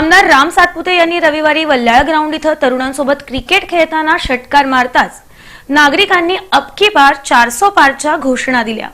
आमदार राम सातपुते यांनी रविवारी वल्ल्याळ ग्राउंड इथं तरुणांसोबत क्रिकेट खेळताना षटकार मारताच नागरिकांनी अबकी बार चारसो पारच्या घोषणा दिल्या.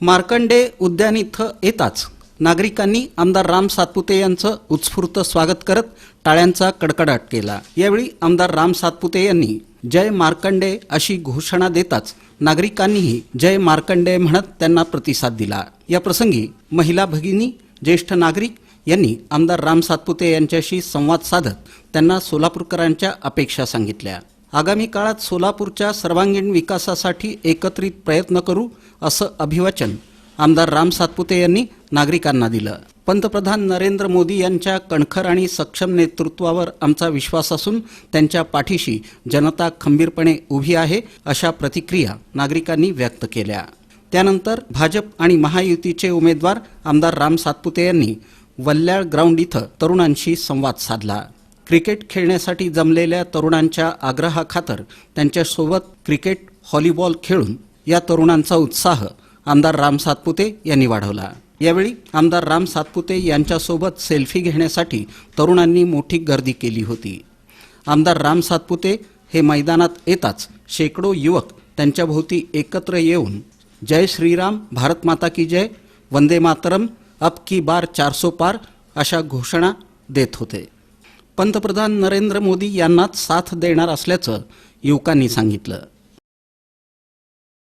मार्कंडे उद्यान इथं येताच नागरिकांनी आमदार राम सातपुते यांचं उत्स्फूर्त स्वागत करत टाळ्यांचा कडकडाट केला. यावेळी आमदार राम सातपुते यांनी जय मार्कंडे अशी घोषणा देताच नागरिकांनीही जय मार्कंडे म्हणत त्यांना प्रतिसाद दिला. या प्रसंगी महिला भगिनी ज्येष्ठ नागरिक यांनी आमदार राम सातपुते यांच्याशी संवाद साधत त्यांना सोलापूरकरांच्या अपेक्षा सांगितल्या. आगामी काळात सोलापूरच्या सर्वांगीण विकासासाठी एकत्रित प्रयत्न करू असं अभिवाचन आमदार राम सातपुते यांनी नागरिकांना दिलं. पंतप्रधान नरेंद्र मोदी यांच्या कणखर आणि सक्षम नेतृत्वावर आमचा विश्वास असून त्यांच्या पाठीशी जनता खंबीरपणे उभी आहे अशा प्रतिक्रिया नागरिकांनी व्यक्त केल्या. त्यानंतर भाजप आणि महायुतीचे उमेदवार आमदार राम सातपुते यांनी वल्ल्याळ ग्राउंड इथं तरुणांशी संवाद साधला. क्रिकेट खेळण्यासाठी जमलेल्या तरुणांच्या आग्रहाखातर त्यांच्यासोबत क्रिकेट व्हॉलीबॉल खेळून या तरुणांचा उत्साह आमदार राम सातपुते यांनी वाढवला. यावेळी आमदार राम सातपुते यांच्यासोबत सेल्फी घेण्यासाठी तरुणांनी मोठी गर्दी केली होती. आमदार राम सातपुते हे मैदानात येताच शेकडो युवक त्यांच्याभोवती एकत्र येऊन जय श्रीराम भारत माता की जय वंदे मातरम अब की बार चारसो पार अशा घोषणा देत होते. पंतप्रधान नरेंद्र मोदी यांनाच साथ देणार असल्याचं युवकांनी सांगितलं.